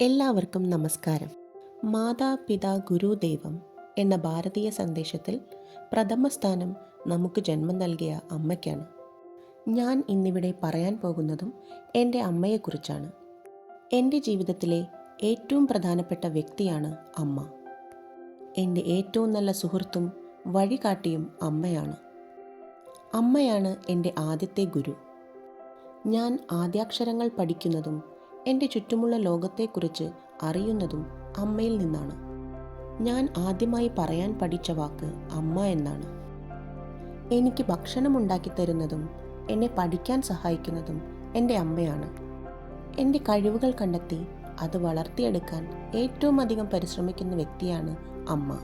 എല്ലാവർക്കും നമസ്കാരം. മാതാപിതാ ഗുരുദൈവം എന്ന ഭാരതീയ സന്ദേശത്തിൽ പ്രഥമ സ്ഥാനം നമുക്ക് ജന്മം നൽകിയ അമ്മയ്ക്കാണ്. ഞാൻ ഇന്നിവിടെ പറയാൻ പോകുന്നതും എന്റെ അമ്മയെക്കുറിച്ചാണ്. എന്റെ ജീവിതത്തിലെ ഏറ്റവും പ്രധാനപ്പെട്ട വ്യക്തിയാണ് അമ്മ. എന്റെ ഏറ്റവും നല്ല സുഹൃത്തും വഴികാട്ടിയും അമ്മയാണ്. അമ്മയാണ് എന്റെ ആദ്യത്തെ ഗുരു. ഞാൻ ആദ്യാക്ഷരങ്ങൾ പഠിക്കുന്നതും എന്റെ ചുറ്റുമുള്ള ലോകത്തെക്കുറിച്ച് അറിയുന്നതും അമ്മയിൽ നിന്നാണ്. ഞാൻ ആദ്യമായി പറയാൻ പഠിച്ച വാക്ക് അമ്മ എന്നാണ്. എനിക്ക് ഭക്ഷണം ഉണ്ടാക്കി തരുന്നതും എന്നെ പഠിക്കാൻ സഹായിക്കുന്നതും എന്റെ അമ്മയാണ്. എന്റെ കഴിവുകൾ കണ്ടെത്തി അത് വളർത്തിയെടുക്കാൻ ഏറ്റവും അധികം പരിശ്രമിക്കുന്ന വ്യക്തിയാണ് അമ്മ.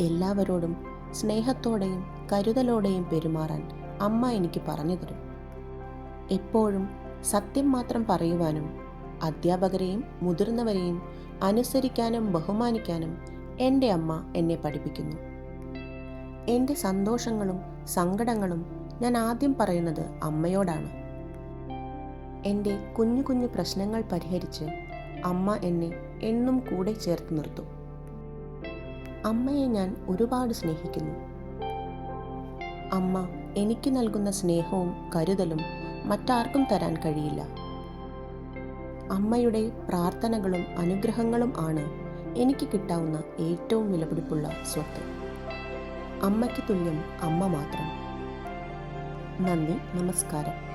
എല്ലാവരോടും സ്നേഹത്തോടെയും കരുതലോടെയും പെരുമാറാൻ അമ്മ എനിക്ക് പറഞ്ഞു തരും. എപ്പോഴും സത്യം മാത്രം പറയുവാനും അധ്യാപകരെയും മുതിർന്നവരെയും അനുസരിക്കാനും ബഹുമാനിക്കാനും എന്റെ അമ്മ എന്നെ പഠിപ്പിക്കുന്നു. എന്റെ സന്തോഷങ്ങളും സങ്കടങ്ങളും ഞാൻ ആദ്യം പറയുന്നത് അമ്മയോടാണ്. എന്റെ കുഞ്ഞു കുഞ്ഞു പ്രശ്നങ്ങൾ പരിഹരിച്ച് അമ്മ എന്നെ എന്നും കൂടെ ചേർത്ത് നിർത്തും. അമ്മയെ ഞാൻ ഒരുപാട് സ്നേഹിക്കുന്നു. അമ്മ എനിക്ക് നൽകുന്ന സ്നേഹവും കരുതലും മറ്റാർക്കും തരാൻ കഴിയില്ല. അമ്മയുടെ പ്രാർത്ഥനകളും അനുഗ്രഹങ്ങളും ആണ് എനിക്ക് കിട്ടാവുന്ന ഏറ്റവും വിലപിടിപ്പുള്ള സ്വത്ത്. അമ്മയ്ക്ക് തുല്യം അമ്മ മാത്രം. നന്ദി നമസ്കാരം.